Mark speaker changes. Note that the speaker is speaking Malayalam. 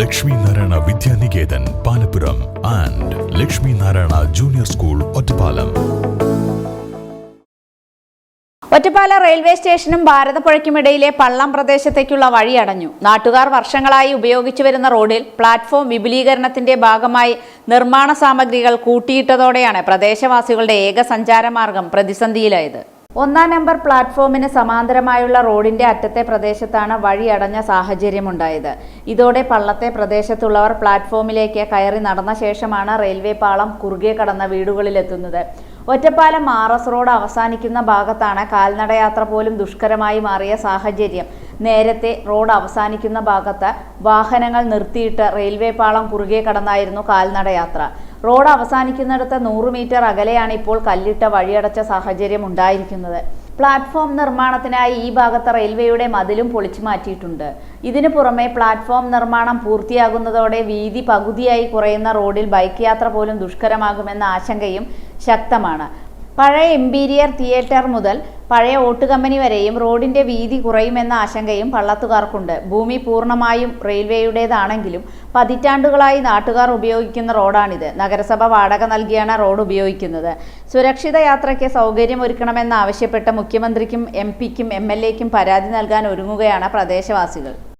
Speaker 1: Lakshmi Narayana Vidyaniketan Palappuram and Lakshmi Narayana junior school Ottapalam.
Speaker 2: Ottapala railway സ്റ്റേഷനും ഭാരതപ്പുഴയ്ക്കുമിടയിലെ പള്ളം പ്രദേശത്തേക്കുള്ള വഴി അടഞ്ഞു. നാട്ടുകാർ വർഷങ്ങളായി ഉപയോഗിച്ചു വരുന്ന റോഡിൽ പ്ലാറ്റ്ഫോം വിപുലീകരണത്തിന്റെ ഭാഗമായി നിർമ്മാണ സാമഗ്രികൾ കൂട്ടിയിട്ടതോടെയാണ് പ്രദേശവാസികളുടെ ഏക സഞ്ചാരമാർഗം പ്രതിസന്ധിയിലായത്. ഒന്നാം നമ്പർ പ്ലാറ്റ്ഫോമിന് സമാന്തരമായുള്ള റോഡിന്റെ അറ്റത്തെ പ്രദേശത്താണ് വഴി അടഞ്ഞ സാഹചര്യമുണ്ടായത്. ഇതോടെ പള്ളത്തെ പ്രദേശത്തുള്ളവർ പ്ലാറ്റ്ഫോമിലേക്ക് കയറി നടന്ന ശേഷമാണ് റെയിൽവേ പാളം കുറുകെ കടന്ന വീടുകളിലെത്തുന്നത്. ഒറ്റപ്പാലം ആർ എസ് റോഡ് അവസാനിക്കുന്ന ഭാഗത്താണ് കാൽനടയാത്ര പോലും ദുഷ്കരമായി മാറിയ സാഹചര്യം. നേരത്തെ റോഡ് അവസാനിക്കുന്ന ഭാഗത്ത് വാഹനങ്ങൾ നിർത്തിയിട്ട് റെയിൽവേ പാളം കുറുകെ കടന്നായിരുന്നു കാൽനടയാത്ര റോഡ് അവസാനിക്കുന്നിടത്ത് നൂറ് മീറ്റർ അകലെയാണ് ഇപ്പോൾ കല്ലിട്ട വഴിയടച്ച സാഹചര്യം ഉണ്ടായിരിക്കുന്നത്. പ്ലാറ്റ്ഫോം നിർമ്മാണത്തിനായി ഈ ഭാഗത്ത് റെയിൽവേയുടെ മതിലും പൊളിച്ചു മാറ്റിയിട്ടുണ്ട്. ഇതിനു പുറമെ പ്ലാറ്റ്ഫോം നിർമ്മാണം പൂർത്തിയാകുന്നതോടെ വീതി പകുതിയായി കുറയുന്ന റോഡിൽ ബൈക്ക് യാത്ര പോലും ദുഷ്കരമാകുമെന്ന ആശങ്കയും ശക്തമാണ്. പഴയ എംപീരിയർ തിയേറ്റർ മുതൽ പഴയ ഓട്ട് കമ്പനി വരെയും റോഡിന്റെ വീതി കുറയുമെന്ന ആശങ്കയും പള്ളത്തുകാർക്കുണ്ട്. ഭൂമി പൂർണമായും റെയിൽവേയുടേതാണെങ്കിലും പതിറ്റാണ്ടുകളായി നാട്ടുകാർ ഉപയോഗിക്കുന്ന റോഡാണിത്. നഗരസഭ വാടക നൽകിയാണ് റോഡ് ഉപയോഗിക്കുന്നത്. സുരക്ഷിത യാത്രയ്ക്ക് സൗകര്യം ഒരുക്കണമെന്നാവശ്യപ്പെട്ട് മുഖ്യമന്ത്രിക്കും എം പിക്കും എം എൽ എക്കും പരാതി നൽകാൻ ഒരുങ്ങുകയാണ് പ്രദേശവാസികൾ.